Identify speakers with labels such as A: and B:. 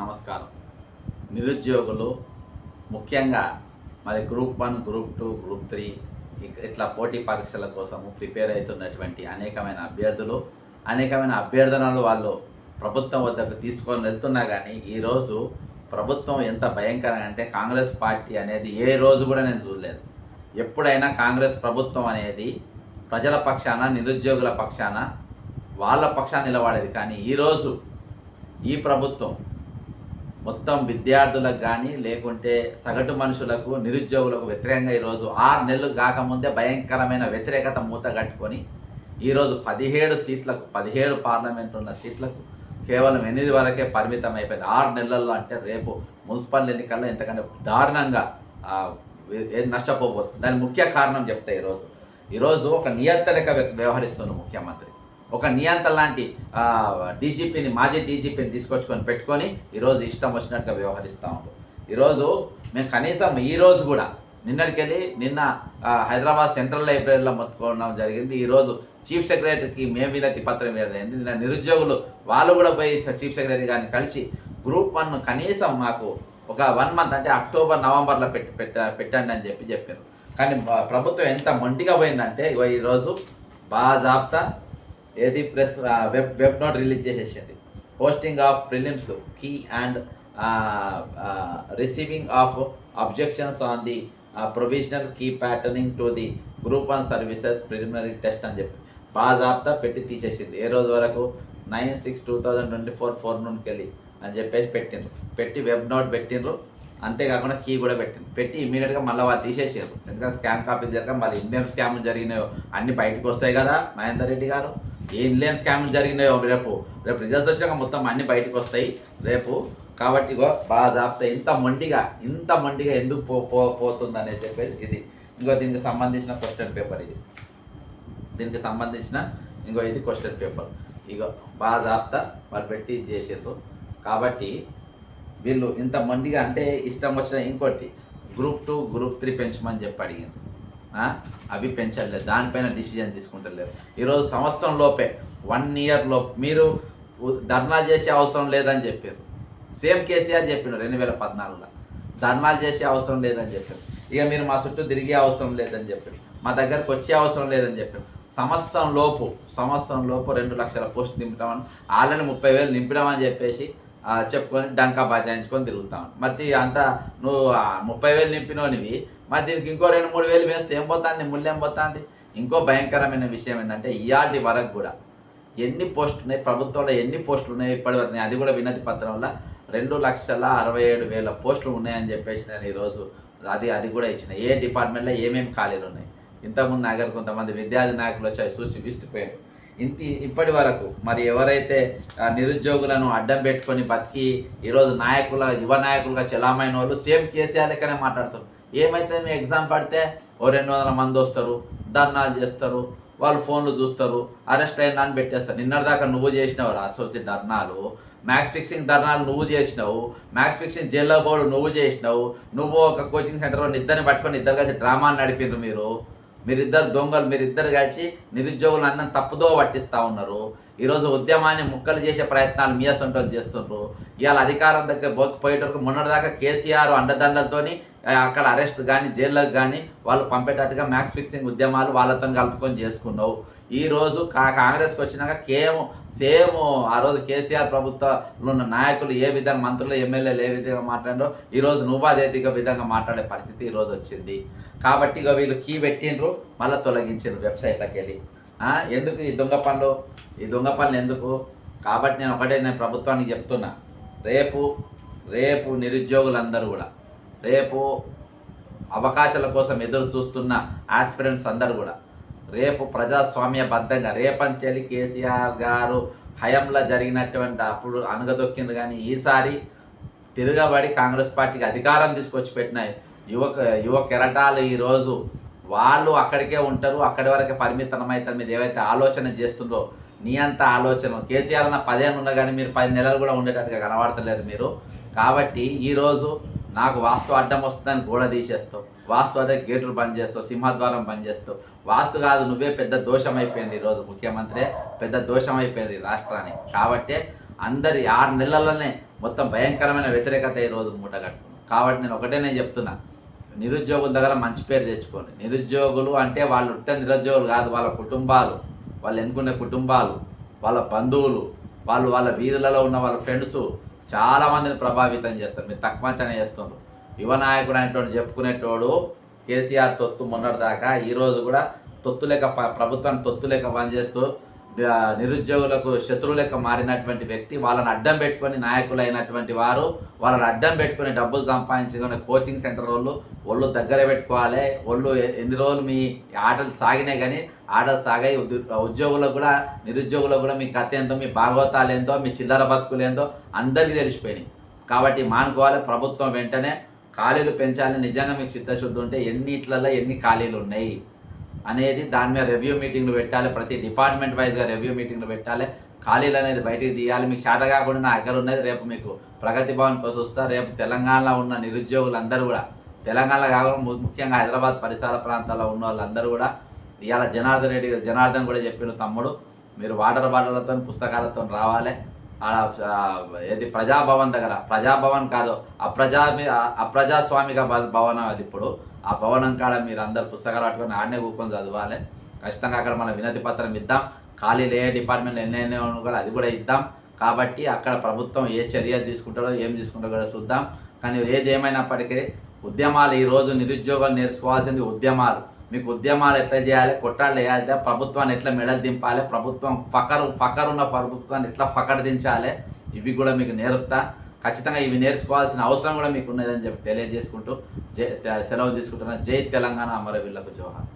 A: నమస్కారం. నిరుద్యోగులు ముఖ్యంగా మరి group one group two group three ఇట్లా పోటీ పరీక్షల కోసము ప్రిపేర్ అవుతున్నటువంటి అనేకమైన అభ్యర్థులు అనేకమైన అభ్యర్థనలు వాళ్ళు ప్రభుత్వం వద్దకు తీసుకొని వెళ్తున్నా కానీ ఈరోజు ప్రభుత్వం ఎంత భయంకరంగా అంటే కాంగ్రెస్ పార్టీ అనేది ఏ రోజు కూడా నేను చూడలేదు. ఎప్పుడైనా కాంగ్రెస్ ప్రభుత్వం అనేది ప్రజల పక్షాన నిరుద్యోగుల పక్షాన వాళ్ళ పక్షాన నిలబడేది. కానీ ఈరోజు ఈ ప్రభుత్వం మొత్తం విద్యార్థులకు కానీ లేకుంటే సగటు మనుషులకు నిరుద్యోగులకు వ్యతిరేకంగా ఈరోజు ఆరు నెలలు కాకముందే భయంకరమైన వ్యతిరేకత మూత కట్టుకొని ఈరోజు పదిహేడు సీట్లకు పదిహేడు పార్లమెంట్ ఉన్న సీట్లకు కేవలం ఎనిమిది వరకే పరిమితం అయిపోయింది ఆరు నెలల్లో అంటే రేపు మున్సిపల్ ఎన్నికల్లో ఎంతకంటే దారుణంగా నష్టపోబోతుంది. దాని ముఖ్య కారణం చెప్తా ఈరోజు. ఈరోజు ఒక నియంత్రక వ్యవహరిస్తున్న ముఖ్యమంత్రి. ఒక నియంత లాంటి డీజీపీని మాజీ డీజీపీని తీసుకొచ్చుకొని పెట్టుకొని ఈరోజు ఇష్టం వచ్చినట్టుగా వ్యవహరిస్తూ ఉంటాం ఈరోజు మేము కనీసం ఈరోజు కూడా నిన్నటికెళ్ళి నిన్న హైదరాబాద్ సెంట్రల్ లైబ్రరీలో మొత్తుకోవడం జరిగింది. ఈరోజు చీఫ్ సెక్రటరీకి మేము వినతి పత్రం వేయలేదు నిన్న నిరుద్యోగులు వాళ్ళు కూడా పోయి చీఫ్ సెక్రటరీ గారిని కలిసి గ్రూప్ వన్ కనీసం మాకు ఒక వన్ మంత్ అంటే అక్టోబర్ నవంబర్లో పెట్టి పెట్ట పెట్టండి అని చెప్పి చెప్పారు. కానీ ప్రభుత్వం ఎంత మొండిగా పోయిందంటే ఇగో ఈరోజు బాజాబ్తా ఏది press web web note release చేసేసింది posting of prelims key and receiving of objections on the provisional key pertaining to the group one services preliminary test అని చెప్పి. బాజాబ్తా పెట్టి తీసేసింది. ఏ రోజు వరకు? Nine six two thousand twenty four four నుండికి వెళ్ళి అని చెప్పేసి పెట్టిండ్రు. పెట్టి వెబ్ నోట్ పెట్టిండ్రు. అంతేకాకుండా కీ కూడా పెట్టింది పెట్టి ఇమీడియట్గా మళ్ళీ వాళ్ళు తీసేసారు ఎందుకంటే స్కామ్ కాపీ జరగక మళ్ళీ ఇండియన్ స్కామ్ జరిగినాయో అన్ని బయటకు వస్తాయి కదా మహేందర్ రెడ్డి గారు. ఏం లేని స్కామ్ జరిగినాయో రేపు. రేపు రిజల్ట్స్ వచ్చాక మొత్తం అన్ని బయటకు వస్తాయి. రేపు కాబట్టి ఇగో బాగా జాగ్రత్త ఇంత మొండిగా ఇంత మొండిగా ఎందుకు పో పో అనేది చెప్పేది ఇది. ఇంకో దీనికి సంబంధించిన క్వశ్చన్ పేపర్ ఇది. దీనికి సంబంధించిన ఇంకో ఇది క్వశ్చన్ పేపర్ ఇగో బాగా జాప్తా వాళ్ళు పెట్టి ఇది కాబట్టి వీళ్ళు ఇంత మొండిగా అంటే ఇష్టం వచ్చిన ఇంకోటి గ్రూప్ టూ గ్రూప్ త్రీ పెంచమని చెప్పి అడిగింది అవి పెంచలేదు దానిపైన డిసిజన్ తీసుకుంటలేరు ఈరోజు సంవత్సరం లోపే వన్ ఇయర్ లోపు. మీరు ధర్నా చేసే అవసరం లేదని చెప్పారు. సేమ్ కేసీఆర్ చెప్పిండు రెండు వేల పద్నాలుగులో. ధర్నాలు చేసే అవసరం లేదని చెప్పారు. ఇక మీరు మా చుట్టూ తిరిగే అవసరం లేదని చెప్పారు. మా దగ్గరకు వచ్చే అవసరం లేదని చెప్పారు. సంవత్సరం లోపు సంవత్సరం లోపు రెండు లక్షల పోస్ట్ నింపుతామని ఆల్రెడీ ముప్పై వేలు నింపడం అని చెప్పేసి చెప్పుకొని డంకా బచాయించుకొని తిరుగుతాం మరి అంతా నువ్వు ముప్పై వేలు నింపినోనివి మరి దీనికి ఇంకో రెండు మూడు వేలు వేస్తే ఏం పోతుంది? ముళ్ళు ఏం పోతుంది? ఇంకో భయంకరమైన విషయం ఏంటంటే ఇయాటి వరకు కూడా ఎన్ని పోస్టులు ఉన్నాయి? ప్రభుత్వంలో ఎన్ని పోస్టులు ఉన్నాయి? ఇప్పటి వరకు అది కూడా వినతి పత్రంలో రెండు లక్షల అరవై ఏడు వేల పోస్టులు ఉన్నాయని చెప్పేసి నేను ఈరోజు అది అది కూడా ఇచ్చిన. ఏ డిపార్ట్మెంట్లో ఏమేమి ఖాళీలు ఉన్నాయి? ఇంతకుముందు నాగర్ కొంతమంది విద్యార్థి నాయకులు వచ్చి చూసి విస్తుపోయారు ఇంత ఇప్పటి వరకు మరి ఎవరైతే నిరుద్యోగులను అడ్డం పెట్టుకొని బతికి ఈరోజు నాయకుల యువ నాయకులుగా చెలామైన వాళ్ళు సేమ్ కేసీఆర్ లెక్కనే మాట్లాడతారు. ఏమైతే మీ ఎగ్జామ్ పడితే ఓ రెండు వందల మంది వస్తారు ధర్నాలు చేస్తారు వాళ్ళు ఫోన్లు చూస్తారు అరెస్ట్ అయిన అని పెట్టేస్తారు. నిన్నటిదాకా నువ్వు చేసినావు రాసోతి ధర్నాలు. మ్యాథ్స్ ఫిక్సింగ్ ధర్నాలు నువ్వు చేసినావు. మ్యాథ్స్ ఫిక్సింగ్ జైల్లో బోర్డు నువ్వు చేసినావు. నువ్వు ఒక కోచింగ్ సెంటర్లో ఇద్దరిని పట్టుకొని ఇద్దరు కలిసి డ్రామాలు నడిపిండ్రు మీరు. మీరిద్దరు దొంగలు మీరిద్దరు కలిసి నిరుద్యోగులు అన్నం తప్పుదో పట్టిస్తూ ఉన్నారు. ఈరోజు ఉద్యమాన్ని ముక్కలు చేసే ప్రయత్నాలు మీ అసంటోలు చేస్తుండ్రు. ఇవాళ అధికారం దగ్గర పో- పోయేటప్పుడు మొన్నటిదాకా కేసీఆర్ అండదండలతోని అక్కడ అరెస్ట్ కానీ జైల్లోకి కానీ వాళ్ళు పంపేటట్టుగా మ్యాక్స్ ఫిక్సింగ్ ఉద్యమాలు వాళ్ళతో కలుపుకొని చేసుకున్నావు. ఈరోజు కా కాంగ్రెస్కి వచ్చినాక కేమ్ సేమ్ ఆ రోజు కేసీఆర్ ప్రభుత్వంలో ఉన్న నాయకులు ఏ విధంగా మంత్రులు ఎమ్మెల్యేలు ఏ విధంగా మాట్లాడారో ఈరోజు రోజు నువ్వు అదే విధంగా మాట్లాడే పరిస్థితి ఈరోజు వచ్చింది. కాబట్టి ఇక వీళ్ళు కీ పెట్టిండ్రు మళ్ళీ తొలగించారు వెబ్సైట్లోకి వెళ్ళి. ఎందుకు ఈ దొంగ పనులు? ఈ దొంగ పనులు ఎందుకు? కాబట్టి నేను ఒకటే నేను ప్రభుత్వానికి చెప్తున్నా. రేపు రేపు నిరుద్యోగులందరూ కూడా రేపు అవకాశాల కోసం ఎదురు చూస్తున్న ఆస్పిరెంట్స్ అందరూ కూడా రేపు ప్రజాస్వామ్యబద్ధంగా రేపంచెలి కేసీఆర్ గారు హయంలో జరిగినటువంటి అప్పుడు అనగదొక్కింది కానీ ఈసారి తిరగబడి కాంగ్రెస్ పార్టీకి అధికారం తీసుకొచ్చి పెట్టినాయి యువక యువ కెరటాలు ఈరోజు వాళ్ళు అక్కడికే ఉంటారు అక్కడి వరకే పరిమితం అవుతారు మీద ఏవైతే ఆలోచన చేస్తుందో నీ అంత ఆలోచన కేసీఆర్ అన్న పదేళ్ళు ఉన్నా కానీ మీరు పది నెలలు కూడా ఉండేటట్టుగా కనబడతలేరు మీరు. కాబట్టి ఈరోజు నాకు వాస్తు అడ్డం వస్తుందని గోడ తీసేస్తావు. వాస్తు అదే గేట్లు బంద్ చేస్తావు సింహద్వారం బంద్ చేస్తావు. వాస్తు కాదు నువ్వే పెద్ద దోషం అయిపోయింది ఈరోజు ముఖ్యమంత్రి. పెద్ద దోషం అయిపోయింది ఈ రాష్ట్రానికి కాబట్టే అందరి ఆరు నెలలనే మొత్తం భయంకరమైన వ్యతిరేకత ఈ రోజు కాబట్టి నేను ఒకటే నేను చెప్తున్నా. నిరుద్యోగుల దగ్గర మంచి పేరు తెచ్చుకోండి. నిరుద్యోగులు అంటే వాళ్ళు ఉంటే నిరుద్యోగులు కాదు వాళ్ళ కుటుంబాలు. వాళ్ళు ఎన్నుకునే కుటుంబాలు వాళ్ళ బంధువులు వాళ్ళు వాళ్ళ వీధులలో ఉన్న వాళ్ళ ఫ్రెండ్స్ చాలా మందిని ప్రభావితం చేస్తారు. మీరు తక్కువంచనే చేస్తున్నారు యువ నాయకుడు అనేటోడు చెప్పుకునేటోడు కేసీఆర్ తొత్తు మొన్నటి దాకా ఈరోజు కూడా తొత్తు లేక ప్రభుత్వాన్ని తొత్తు లేక పనిచేస్తూ నిరుద్యోగులకు శత్రువు లెక్క మారినటువంటి వ్యక్తి వాళ్ళని అడ్డం పెట్టుకొని నాయకులు అయినటువంటి వారు వాళ్ళని అడ్డం పెట్టుకొని డబ్బులు సంపాదించుకునే కోచింగ్ సెంటర్ వాళ్ళు ఒళ్ళు దగ్గర పెట్టుకోవాలి. ఒళ్ళు ఎన్ని రోజులు మీ ఆటలు సాగినాయి కానీ ఆటలు సాగాయి. ఉద్యో- ఉద్యోగులకు కూడా నిరుద్యోగులకు కూడా మీ కథ ఏందో మీ భాగవతాలు ఏందో మీ చిల్లర బతుకులు ఏందో అందరికీ తెలిసిపోయినాయి. కాబట్టి మానుకోవాలి ప్రభుత్వం వెంటనే. ఖాళీలు పెంచాలని నిజంగా మీకు చిత్తశుద్ధి ఉంటే ఎన్నిట్లలో ఎన్ని ఖాళీలు ఉన్నాయి. అనేది దాని మీద రివ్యూ మీటింగ్లు పెట్టాలి ప్రతి డిపార్ట్మెంట్ వైజ్గా రివ్యూ మీటింగ్లు పెట్టాలి. ఖాళీలు అనేది బయటికి తీయాలి. మీకు షాట కాకుండా నా దగ్గర ఉన్నది రేపు మీకు ప్రగతి భవన్ కోసం వస్తా. రేపు తెలంగాణలో ఉన్న నిరుద్యోగులందరూ కూడా తెలంగాణలో కాకుండా ముఖ్యంగా హైదరాబాద్ పరిసర ప్రాంతాల్లో ఉన్న వాళ్ళందరూ కూడా ఇవాళ జనార్దన్ రెడ్డి జనార్దన్ కూడా చెప్పిన తమ్ముడు మీరు వాటర్ బాటిళ్ళతో పుస్తకాలతో రావాలి. ఆ, ఏది ప్రజాభవన్ దగ్గర ప్రజాభవన్ కాదు అప్రజా అప్రజాస్వామిక భ- భవనం అది ఇప్పుడు. ఆ భవనం కాడ మీరు అందరు పుస్తకాలు పట్టుకొని ఆడనే కూర్చొని చదవాలి. ఖచ్చితంగా అక్కడ మన వినతి పత్రం ఇద్దాం. ఖాళీలు ఏ డిపార్ట్మెంట్ ఎన్నెన్నో కూడా అది కూడా ఇద్దాం. కాబట్టి అక్కడ ప్రభుత్వం ఏ చర్యలు తీసుకుంటారో ఏం తీసుకుంటారో కూడా చూద్దాం. కానీ ఏది ఉద్యమాలు ఈరోజు నిరుద్యోగాలు నేర్చుకోవాల్సింది ఉద్యమాలు. మీకు ఉద్యమాలు ఎట్లా చేయాలి కొట్టాలు వేయాలి ప్రభుత్వాన్ని ఎట్లా మెడలు దింపాలి ప్రభుత్వం ఫకరు ఫకరున్న ప్రభుత్వాన్ని ఎట్లా ఫకర దించాలి ఇవి కూడా మీకు నేర్పుతా ఖచ్చితంగా ఇవి నేర్చుకోవాల్సిన అవసరం కూడా మీకు ఉన్నదని చెప్పి తెలియజేసుకుంటూ జై సెలవు తీసుకుంటున్నా జై తెలంగాణ అమరవీళ్ళకు జోహార్.